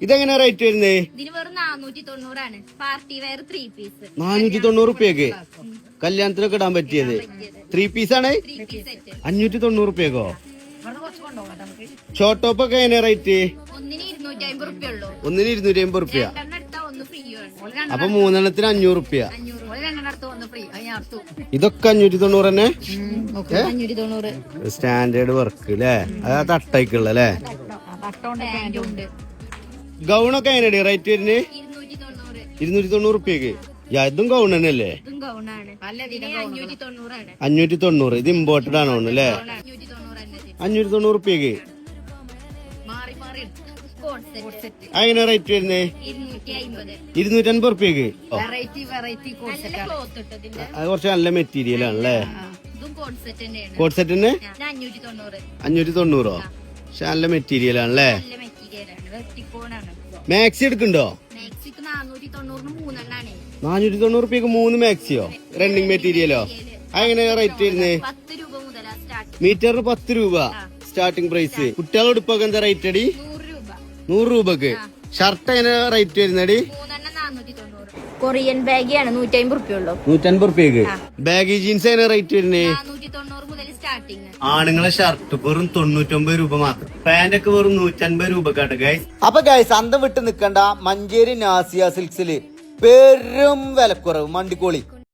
ഇതെങ്ങനെ റേറ്റ് വരുന്നേ? ഇതിന് വെറും നാനൂറ്റി തൊണ്ണൂറാണ് പാർട്ടി വെയർ ത്രീ പീസ് നാനൂറ്റി തൊണ്ണൂറ് റുപ്യക്ക് കല്യാണത്തിനൊക്കെ ഇടാൻ പറ്റിയത്? ത്രീ പീസ് ആണ്? ത്രീ പീസ് സെറ്റ് അഞ്ഞൂറ്റി തൊണ്ണൂറ് റുപ്യക്കോ ഷോർട്ട് ടോപ്പ് ഒക്കെ എങ്ങനെ റേറ്റ് ഒന്നിന് ഇരുന്നൂറ്റി അമ്പത് റുപ്യ അപ്പൊ മൂന്നെണ്ണത്തിന് അഞ്ഞൂറ് റുപ്യ ഇതൊക്കെ അഞ്ഞൂറ്റി തൊണ്ണൂറ് തന്നെ സ്റ്റാൻഡേർഡ് വർക്ക് അല്ലേ അതാ തട്ടയ്ക്കുള്ള അല്ലേ ഗൗണൊക്കെ എങ്ങനെയാണ് റേറ്റ് വരുന്നത്? ഇരുന്നൂറ്റി തൊണ്ണൂറ് റുപ്യക്ക് ഇതും ഗൗൺ തന്നെയല്ലേ? അഞ്ഞൂറ്റി തൊണ്ണൂറ് ഇത് ഇമ്പോർട്ടഡ് ആണോ അല്ലേ? അഞ്ഞൂറ്റി തൊണ്ണൂറ് റുപ്യക്ക് മാറി മാറി കോഡ് സെറ്റ് അങ്ങനെ റേറ്റ് വരുന്നേ? ഇരുന്നൂറ്റി അൻപത് റുപ്യക്ക് variety variety coord set cloth ഇതിന്റെ അത് കുറച്ച് നല്ല മെറ്റീരിയൽ ആണല്ലേ കോട്ട് കോഡ് സെറ്റ് തന്നെ? അഞ്ഞൂറ്റി തൊണ്ണൂറോ പക്ഷെ നല്ല മെറ്റീരിയൽ ആണല്ലേ? മാക്സി എടുക്കണ്ടോ മാക്സിക്ക് നാനൂറ്റി തൊണ്ണൂറ് റുപ്യക്ക് മൂന്ന് മാക്സിയോ റണ്ണിങ് മെറ്റീരിയലോ അങ്ങനെ റേറ്റ് വരുന്നത് സ്റ്റാർട്ട് മീറ്ററിന് പത്ത് രൂപ സ്റ്റാർട്ടിംഗ് പ്രൈസ് കുട്ടികളുടെ ഉടുപ്പൊക്കെ എന്താ റേറ്റ് അടി? നൂറ് രൂപ. നൂറ് രൂപക്ക്. ഷർട്ട് എങ്ങനെ റേറ്റ് വരുന്നടി? കൊറിയൻ ബാഗിയാണ് നൂറ്റി അമ്പത് റുപ്യ ഉള്ളൂ. നൂറ്റൻപത് റുപ്യക്ക്. ബാഗി ജീൻസ് എങ്ങനെ റേറ്റ് വരുന്നേ? സ്റ്റാർട്ടിങ് ആണുങ്ങളെ ഷർട്ട് വെറും തൊണ്ണൂറ്റൊമ്പത് രൂപ മാത്രം. പാന്റ് ഒക്കെ വെറും നൂറ്റൻപത് കേട്ടോ ഗൈസ് അപ്പൊ ഗൈസ് അന്തം വിട്ട് നിക്കണ്ട മഞ്ചേരി നാസിയ സിൽക്സിൽ പെരും വിലക്കുറവ് മണ്ടിക്കോളി.